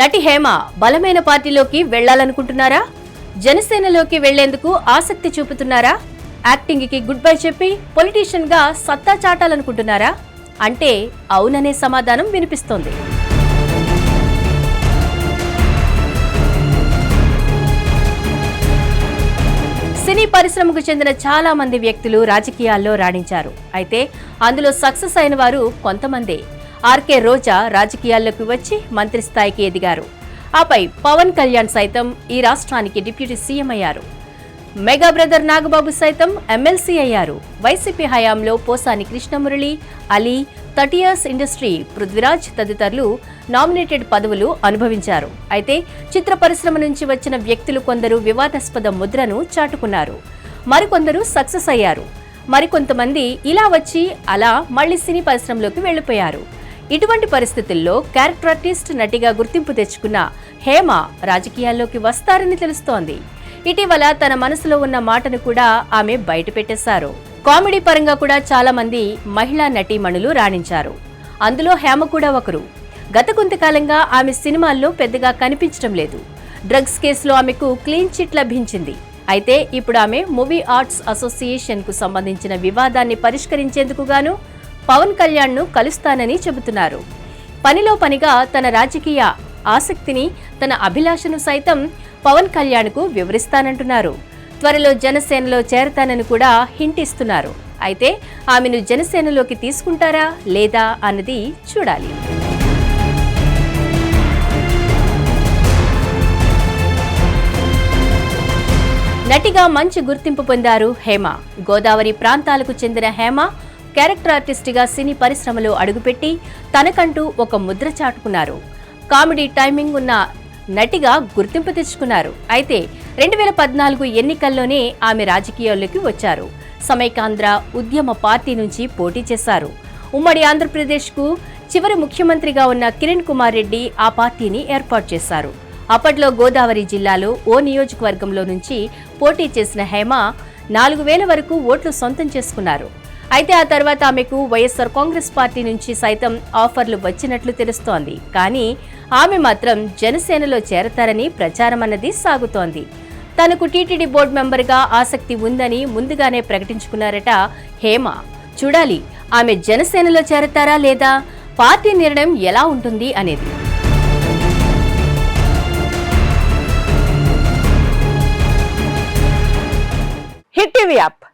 నటి హేమ బలమైన పార్టీలోకి వెళ్ళాలనుకుంటున్నారా? జనసేనలోకి వెళ్ళేందుకు ఆసక్తి చూపుతున్నారా? యాక్టింగ్కి గుడ్ బై చెప్పి పొలిటీషియన్గా సత్తా చాటాలనుకుంటున్నారా? అంటే అవుననే సమాధానం వినిపిస్తోంది. సినీ పరిశ్రమకు చెందిన చాలా మంది వ్యక్తులు రాజకీయాల్లో రాణించారు. అయితే అందులో సక్సెస్ అయిన వారు కొంతమందే. ఆర్కే రోజా రాజకీయాల్లోకి వచ్చి మంత్రి స్థాయికి ఎదిగారు. ఆపై పవన్ కళ్యాణ్ సైతం ఈ రాష్ట్రానికి డిప్యూటీ సీఎం అయ్యారు. మెగా బ్రదర్ నాగబాబు సైతం ఎమ్మెల్సీ అయ్యారు. వైసీపీ హయాంలో Posani Krishnamurali Ali thirty years industry Prithviraj తదితరులు నామినేటెడ్ పదవులు అనుభవించారు. అయితే చిత్ర పరిశ్రమ నుంచి వచ్చిన వ్యక్తులు కొందరు వివాదాస్పద ముద్రను చాటుకున్నారు. మరికొందరు సక్సెస్ అయ్యారు. మరికొంతమంది ఇలా వచ్చి అలా మళ్ళీ సినీ పరిశ్రమలోకి వెళ్ళిపోయారు ఇటువంటి పరిస్థితుల్లో క్యారెక్టర్ ఆర్టిస్ట్ నటిగా గుర్తింపు తెచ్చుకున్న హేమ రాజకీయాల్లోకి వస్తారని తెలుస్తోంది. ఇటీవల తన మనసులో ఉన్న మాటను కూడా ఆమె బయటపెట్టేశారు కామెడీ పరంగా కూడా చాలా మంది మహిళా నటీమణులు రాణించారు. అందులో హేమ కూడా ఒకరు. గత కొంతకాలంగా ఆమె సినిమాల్లో పెద్దగా కనిపించడం లేదు. డ్రగ్స్ కేసులో ఆమెకు క్లీన్ చిట్ లభించింది. అయితే ఇప్పుడు ఆమె మూవీ ఆర్ట్స్ అసోసియేషన్కు సంబంధించిన వివాదాన్ని పరిష్కరించేందుకు గాను పవన్ కళ్యాణ్ను కలుస్తానని చెబుతున్నారు. పనిలో పనిగా తన రాజకీయ ఆసక్తిని తన అభిలాషను సైతం పవన్ కళ్యాణ్కు వివరిస్తానంటున్నారు. త్వరలో జనసేనలో చేరతానని కూడా హింట్ ఇస్తున్నారు. అయితే ఆమెను జనసేనలోకి తీసుకుంటారా లేదా అన్నది చూడాలి. నటిగా మంచి గుర్తింపు పొందారు హేమ. గోదావరి ప్రాంతాలకు చెందిన హేమ క్యారెక్టర్ ఆర్టిస్ట్గా సినీ పరిశ్రమలో అడుగుపెట్టి తనకంటూ ఒక ముద్ర చాటుకున్నారు. కామెడీ టైమింగ్ ఉన్న నటిగా గుర్తింపు తెచ్చుకున్నారు. అయితే రెండు వేల పద్నాలుగు ఎన్నికల్లోనే ఆమె రాజకీయాల్లోకి వచ్చారు. సమైకాంధ్ర ఉద్యమ పార్టీ నుంచి పోటీ చేశారు. ఉమ్మడి ఆంధ్రప్రదేశ్కు చివరి ముఖ్యమంత్రిగా ఉన్న కిరణ్ కుమార్ రెడ్డి ఆ పార్టీని ఏర్పాటు చేశారు. అప్పట్లో గోదావరి జిల్లాలో ఓ నియోజకవర్గంలో నుంచి పోటీ చేసిన హేమ నాలుగు వేల వరకు ఓట్లు సొంతం చేసుకున్నారు. అయితే ఆ తర్వాత ఆమెకు వైఎస్ఆర్ కాంగ్రెస్ పార్టీ నుంచి సైతం ఆఫర్లు వచ్చినట్లు తెలుస్తోంది. కానీ ఆమె మాత్రం జనసేనలో చేరతారని ప్రచారం అన్నది సాగుతోంది. తనకు టీటీడీ బోర్డు మెంబర్గా ఆసక్తి ఉందని ముందుగానే ప్రకటించుకున్నారట హేమ. చూడాలి ఆమె జనసేనలో చేరతారా లేదా? పార్టీ నిర్ణయం ఎలా ఉంటుంది అనేది. Hit TV app.